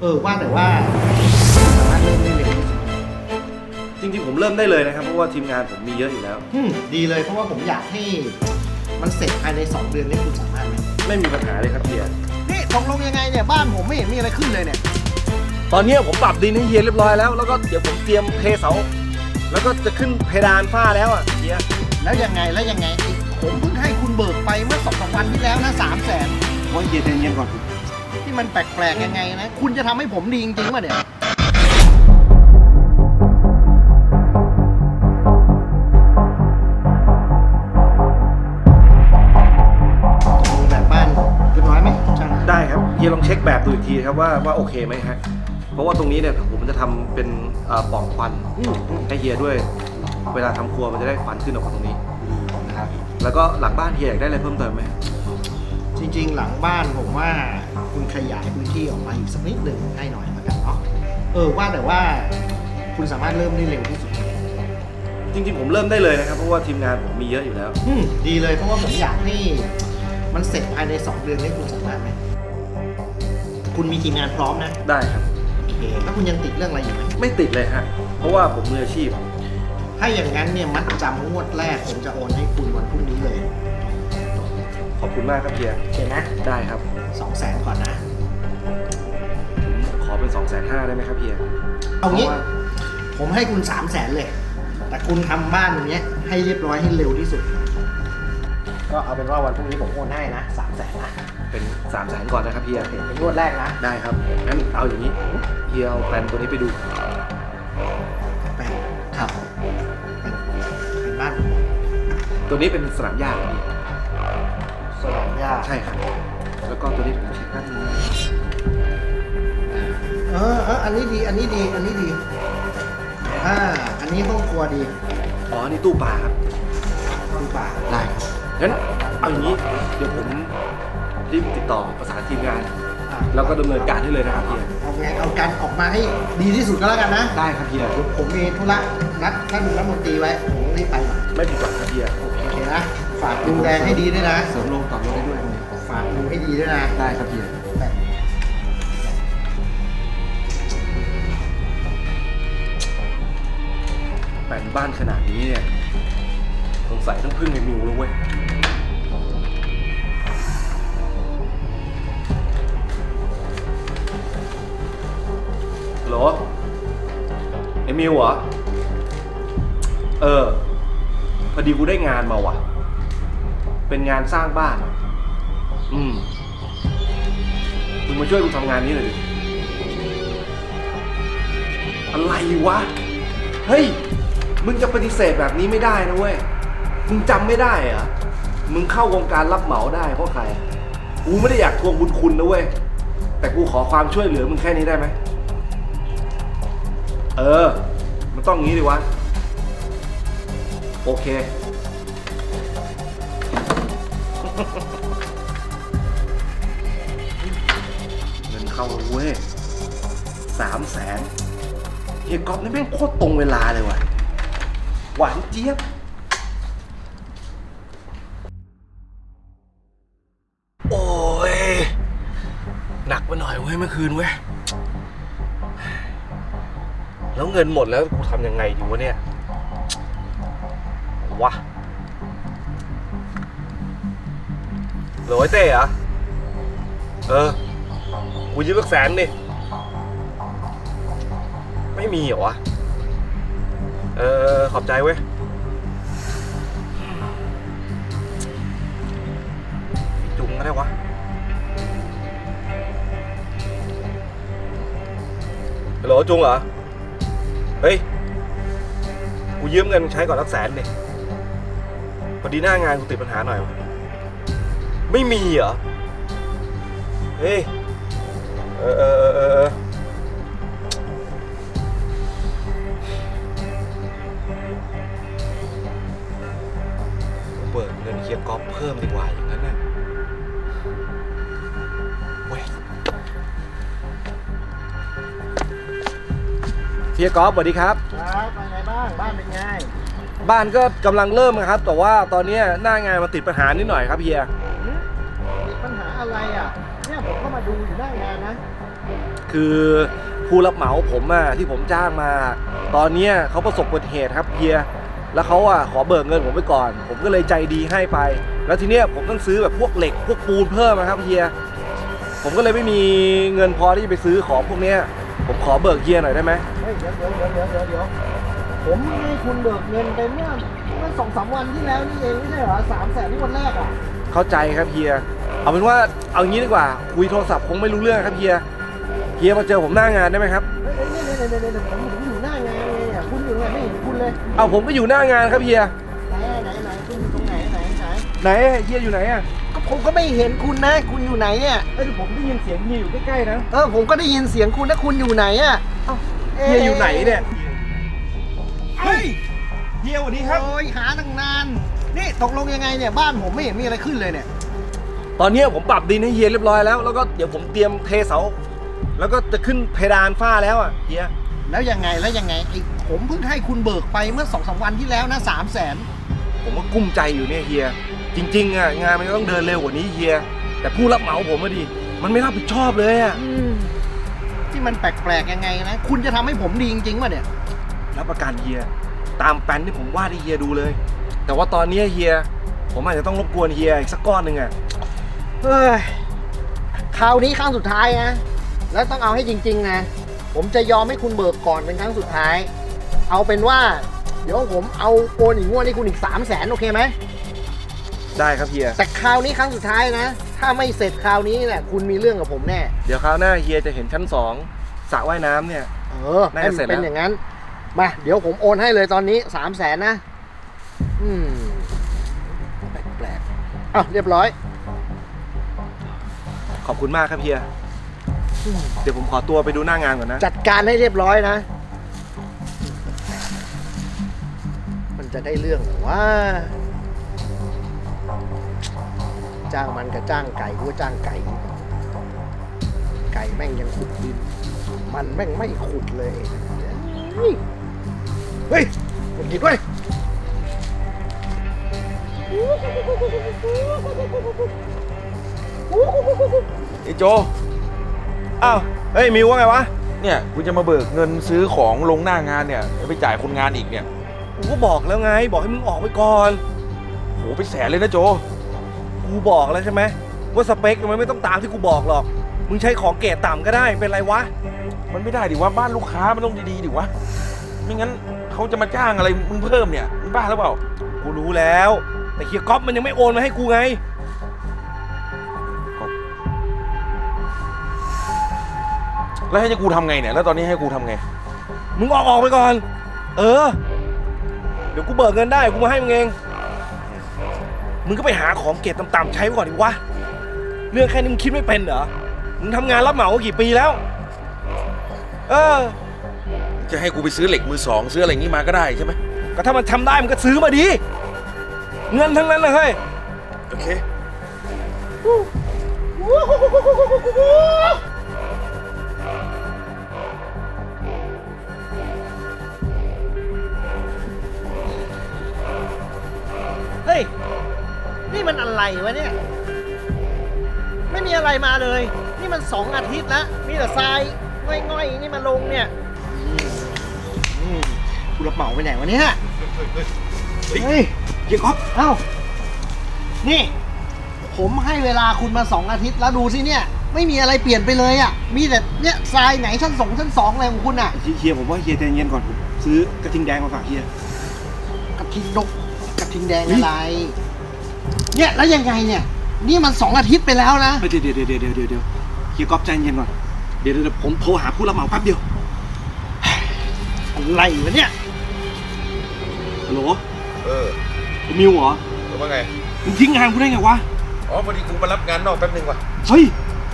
เออว่าแต่ว่าสามารถเริ่มได้เร็วที่สุดจริงๆ ผมเริ่มได้เลยนะครับ เพราะว่าทีมงานผมมีเยอะอยู่แล้ว อืมดีเลยเพราะว่าผมอยากให้มันเสร็จภายใน 2 เดือนนี่คุณสามารถไหมไม่มีปัญหาเลยครับเฮีย นี่ตกลงยังไงเนี่ยบ้านผมไม่เห็นมีอะไรขึ้นเลยเนี่ย ตอนนี้ผมปรับดินให้เฮียเรียบร้อยแล้ว แล้วก็เดี๋ยวผมเตรียมเทเสา แล้วก็จะขึ้นเพดานฝ้าแล้วอะเฮีย แล้วยังไงแล้วยังไงอีกผมเพิ่งให้คุณเบิกไปเมื่อสองสามวันที่แล้วนะสามแสน ว่าเฮียใจเย็นก่อนที่ มันแปลกๆยังไงนะ คุณจะทำให้ผมดีจริงๆป่ะเนี่ยดูแบบบ้านเรียบร้อยไหมช่างได้ครับเฮียลองเช็คแบบดูอีกทีครับว่าว่าโอเคไหมฮะ เพราะว่าตรงนี้เนี่ยผมจะทำเป็นเอ่อปล่องควันอืมอืมให้เฮียด้วย เวลาทำครัวมันจะได้ควันขึ้นออกมาตรงนี้นะครับ แล้วก็หลังบ้านเฮียอยากได้อะไรเพิ่มเติมไหมจริงๆ หลังบ้านผมว่า คุณขยายพื้นที่ออกมาอีกสักนิดหนึ่งให้หน่อยแล้วกันเนาะเออว่าแต่ว่าคุณสามารถเริ่มได้เร็วที่สุดจริงๆผมเริ่มได้เลยนะครับ เพราะว่าทีมงานผมมีเยอะอยู่แล้ว อืมดีเลยเพราะว่าผมอยากให้มันเสร็จภายใน 2 เดือนนี่คุณสามารถไหมคุณมีทีมงานพร้อมนะได้ครับ โอเคแล้วคุณยังติดเรื่องอะไรอยู่ไหมไม่ติดเลยฮะเพราะว่าผมมืออาชีพ ถ้าอย่างนั้นเนี่ยมัดจำงวดแรกผมจะโอนให้คุณวันพรุ่งนี้เลย ขอบคุณมากครับเฮียโอเคนะได้ครับ สองแสนก่อนนะผมขอเป็น2องแสนห้าได้ไหมครับเฮียเอางี้ พระว่ผมให้คุณสามแสนเลย แต่คุณทำบ้านอย่างเงี้ยให้เรียบร้อยให้เร็วที่สุด ก็เอาเป็นว่าวันพรุ่งนี้ผมโอนให้นะสามแสนนะเป็น3ามแสนก่อนนะครับเฮียโอเคเป็นงวดแรกนะ ได้ครับ งั้นเอาอย่างนี้ เฮียเอาแปลนตัวนี้ไปดูแปดครับเป็นเป็นบ้านตัวนี้เป็นสนามหญ้าครับพี่ส นามหญ้าใช่ครับ แล้วก็ตัวนี้ผมเช็คแป๊บนึงนะเออเอออันนี้ดีอันนี้ดีอันนี้ดีอ่าอันนี้ห้องครัวดีอ๋อนี่ตู้ปลาครับดูป่าได้ครับงั้นเอาอย่างนี้เดี๋ยวผมรีบติดต่อประสานทีมงานอ่าแล้วก็ดำเนินการให้เลยนะครับเฮียเอาไงเอาการออกมาให้ดีที่สุดก็แล้วกันนะ ได้ครับเฮียผมมีธุระนัดท่านรัฐมนตรีไว้ผมรีบไปหน่อยไม่ผิดหวังครับเฮียโอเคนะฝากดูแลให้ดีด้วยนะ เสริมลงต่อรถได้ด้วย ฝากดูให้ดีด้วยนะได้ครับเฮียแบบแปลนบ้านขนาดนี้เนี่ยสงสัยต้องพึ่งไอ้มิวแล้วเว้ย ฮัลโหลไอ้มิวเหรอ เออ พอดีกูได้งานมาว่ะ เป็นงานสร้างบ้านอื มมึงมาช่วยกูทำงานนี้หน่อยดิอะไรวะ เฮ้ย มึงจะปฏิเสธแบบนี้ไม่ได้นะเว้ย มึงจำไม่ได้เหรอ มึงเข้าวงการรับเหมาได้เพราะใคร กูไม่ได้อยากทวงบุญคุณนะเว้ย แต่กูขอความช่วยเหลือมึงแค่นี้ได้ไหม เออ มันต้องงี้ดิวะ โอเค เข้าเว้ยสามแสนเฮียก๊อฟนี่แม่งโคตรตรงเวลาเลยว่ะ หวานเจี๊ยบ โอ้ย หนักไปหน่อยเว้ยเมื่อคืนเว้ย แล้วเงินหมดแล้วกูทำยังไงดีวะเนี่ย วะเหลือไว้เต้เหรอ เออ กูยืมสักแสนดิ ไม่มีเหรอวะ เออ ขอบใจเว้ย จุงก็ได้วะ ฮัลโหลจุงเหรอ เฮ้ย กูยืมเงินใช้ก่อนสักแสนดิพอดีหน้างานกูติดปัญหาหน่อยวะไม่มีเหรอ เฮ้ย เออเออเออเออเออเบิกเงินเฮียก๊อฟเพิ่มดีกว่าอย่างนั้นนะเว้ยเฮียก๊อฟสวัสดีครับ ครับเป็นไงบ้าง บ้านเป็นไงบ้านก็กำลังเริ่มนะครับ แต่ว่าตอนเนี้ยหน้างานมาติดปัญหานิดหน่อยครับเฮียหึมีปัญหาอะไรอะเนี่ยผมก็มาดูอยู่หน้งานนะ คือผู้รับเหมาผมอะที่ผมจ้างมา ตอนเนี้ยเขาประสบอุบัติเหตุครับเฮีย แล้วเขาอะขอเบิกเงินผมไปก่อน ผมก็เลยใจดีให้ไป แล้วทีเนี้ยผมต้องซื้อแบบพวกเหล็กพวกปูนเพิ่มนะครับเฮีย ผมก็เลยไม่มีเงินพอที่จะไปซื้อของพวกเนี้ย ผมขอเบิกเฮียหน่อยได้ไหมเฮ้ยเดี๋ยวเดี๋ยวเดี๋ยวเดี๋ยวเดี๋ยวเดี๋ยวผมให้คุณเบิกเงินไปเมื่อเมื่อสองสามวันที่แล้วนี่เองไม่ใช่เหรอสามแสนที่วันแรกอะ เข้าใจครับเฮีย เอาเป็นว่าเอางี้ดีกว่าคุยโทรศัพท์คงไม่รู้เรื่องครับเฮีย เฮียมาเจอผมหน้างานได้ไหมครับ เฮ้ยเนี่ยเนี่ยเนี่ยเนี่ยผมผมอยู่หน้างานเลยอะคุณอยู่ไงไม่เห็นคุณเลยเอาผมก็อยู่หน้างานครับเฮีย ไหนไหนไหนคุณอยู่ตรงไหนไหนไหนไหนเฮียอยู่ไหนอะก็ผมก็ไม่เห็นคุณนะ คุณอยู่ไหนเนี่ยเอ้ยผมได้ยินเสียงเฮียอยู่ใกล้ๆนะ เออผมก็ได้ยินเสียงคุณนะคุณอยู่ไหนอะเอ้าเฮียอยู่ไหนเนี่ย เฮ้ย เฮียสวัสดีครับ โอ้ยหาตั้งนาน นี่ตกลงยังไงเนี่ยบ้านผมไม่เห็นมีอะไรขึ้นเลยเนี่ย ตอนเนี้ยผมปรับดินให้เฮียเรียบร้อยแล้ว แล้วก็เดี๋ยวผมเตรียมเทเสา แล้วก็จะขึ้นเพดานฝ้าแล้วอะเฮีย แล้วยังไงแล้วยังไงไอ้ผมเพิ่งให้คุณเบิกไปเมื่อสองสามวันที่แล้วนะสามแสนผมก็กุ้มใจอยู่เนี่ยเฮีย จริงๆอะงานมันก็ต้องเดินเร็วกว่านี้เฮีย แต่ผู้รับเหมาผมอะดิ มันไม่รับผิดชอบเลยอะ ที่มันแปลกๆยังไงนะ คุณจะทำให้ผมดีจริงๆป่ะเนี่ย รับประกันเฮีย ตามแปลนที่ผมวาดให้เฮียดูเลย แต่ว่าตอนเนี้ยเฮีย ผมอาจจะต้องรบกวนเฮียอีกสักก้อนหนึ่งอะเฮ้ยคราวนี้ครั้งสุดท้ายนะ แล้วต้องเอาให้จริง ๆ นะ ผมจะยอมให้คุณเบิกก่อนเป็นครั้งสุดท้าย เอาเป็นว่า เดี๋ยวผมเอาโอนอีกงวดให้คุณอีก3 0 0แสนโอเคไหม ได้ครับเฮีย แต่คราวนี้ครั้งสุดท้ายนะ ถ้าไม่เสร็จคราวนี้เนี่ยคุณมีเรื่องกับผมแน่ เดี๋ยวคราวหน้าเฮียจะเห็นชั้นสองสระว่ายน้ำเนี่ย เออน่าให้จะมันเสร็จเป็นแล้วอย่างนั้น มา เดี๋ยวผมโอนให้เลยตอนนี้3 0 0แสนนะ อืมแปลกๆอะเรียบร้อย ขอบคุณมากครับเฮีย เดี๋ยวผมขอตัวไปดูหน้างานก่อนนะ จัดการให้เรียบร้อยนะ มันจะได้เรื่องเหรอว่า จ้างมันกับจ้างไก่กูก็จ้างไก่ ไก่แม่งยังขุดดิน มันแม่งไม่ขุดเลย เฮ้ยเฮ้ยขุดดินด้วย ไอ้โจ อ้าว เฮ้ยมิวว่าไงวะ เนี่ยกูจะมาเบิกเงินซื้อของลงหน้างานเนี่ยแล้วไปจ่ายคนงานอีกเนี่ย กูก็บอกแล้วไง บอกให้มึงออกไปก่อน โหไปแสนเลยนะโจ กูบอกแล้วใช่ไหมว่าสเปคมันไม่ต้องตามที่กูบอกหรอก มึงใช้ของเกรดต่ำก็ได้เป็นไรวะ มันไม่ได้ดิว่าบ้านลูกค้ามันต้องดีๆดิวะ ไม่งั้นเขาจะมาจ้างอะไรมึงเพิ่มเนี่ย มึงบ้าหรือเปล่า กูรู้แล้ว แต่เฮียก๊อฟมันยังไม่โอนมาให้กูไง แล้วให้กูทำไงเนี่ย แล้วตอนนี้ให้กูทำไง มึงออกออกไปก่อน เออ เดี๋ยวกูเบิกเงินได้กูมาให้มึงเอง มึงก็ไปหาของเกรดต่ำๆใช้ไว้ก่อนดิวะ เรื่องแค่นี้มึงคิดไม่เป็นเหรอ มึงทำงานรับเหมากี่ปีแล้ว เออ จะให้กูไปซื้อเหล็กมือสองซื้ออะไรงี้มาก็ได้ใช่ไหมก็ถ้ามันทำได้มันก็ซื้อมาดิ เงินทั้งนั้นเลยเฮ้ย โอเค เฮ้ย นี่มันอะไรวะเนี่ย ไม่มีอะไรมาเลย นี่มันสองอาทิตย์แล้ว มีแต่ทรายง่อยๆ นี่มาลงเนี่ยกูรับเหมาไปไหนวะเนี่ย เฮ้ย เฮียก๊อฟเอ้า นี่ ผมให้เวลาคุณมาสองอาทิตย์แล้วดูสิเนี่ย ไม่มีอะไรเปลี่ยนไปเลยอะ่ะ มีแต่เนี่ยทรายไหนชั้นสองชั้นสองอะไรของคุณอะ เฮียผมว่าเฮียใจเย็นก่อนผมซื้อกระทิงแดงมาฝากเฮียกระทิงดกกระทิงแดงอะไร เนี่ยแล้วยังไงเนี่ย นี่มันสองอาทิตย์ไปแล้วนะเดี๋ยวเดี๋ยวเดี๋ยวเดี๋ยวเดี๋ยวเดี๋ยวเฮียก๊อฟใจเย็นก่อน เดี๋ยวเดี๋ยวผมโทรหาผู้รับเหมาแป๊บเดียวอะไรวะเนี่ยฮัลโหล เออ มิวเหรอว่าไง มึงทิ้งงานกูได้ไงวะ อ๋อพอดีกูมารับงานนอกแป๊บนึงว่ะ เฮ้ย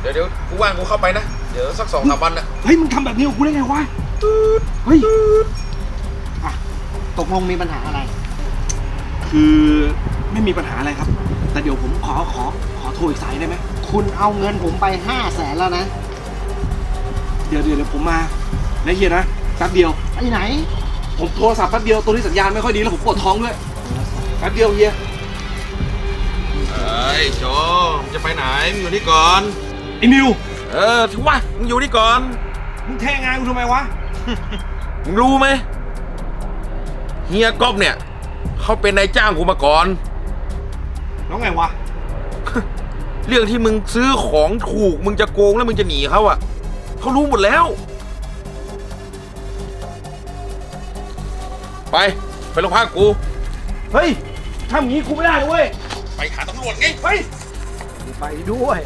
เดี๋ยวเดี๋ยวกูว่างกูเข้าไปนะ เดี๋ยวสักสองสามวันนะเฮ้ย มึงทำแบบนี้กับกูได้ไงวะเฮ้ยตกลงมีปัญหาอะไร คือไม่มีปัญหาอะไรครับ แต่เดี๋ยวผมขอขอขอโทรอีกสายได้ไหม คุณเอาเงินผมไปห้าแสนแล้วนะ เดี๋ยวเดี๋ยวเดี๋ยวผมมานะเฮียนะแป๊บเดียว ไปไหน ผมโทรศัพท์แป๊บเดียวตัวนี้สัญญาณไม่ค่อยดีแล้วผมปวดท้องด้วย แป๊บเดียวเฮียเอ้ยโจมึงจะไปไหนมึงอยู่นี่ก่อน ไอ้มิวเออถือว่ามึงอยู่นี่ก่อน มึงแทงงานกูทำไมวะ มึงรู้ไหมเฮียก๊อฟเนี่ยเขาเป็นนายจ้างกูมาก่อน แล้วไงวะ เรื่องที่มึงซื้อของถูกมึงจะโกงแล้วมึงจะหนีเขาอะเขารู้หมดแล้ว ไป ไปโรงพักกู เฮ้ย ทำอย่างนี้กูไม่ได้นะเว้ย ไปหาตำรวจไง ไป ไปด้วย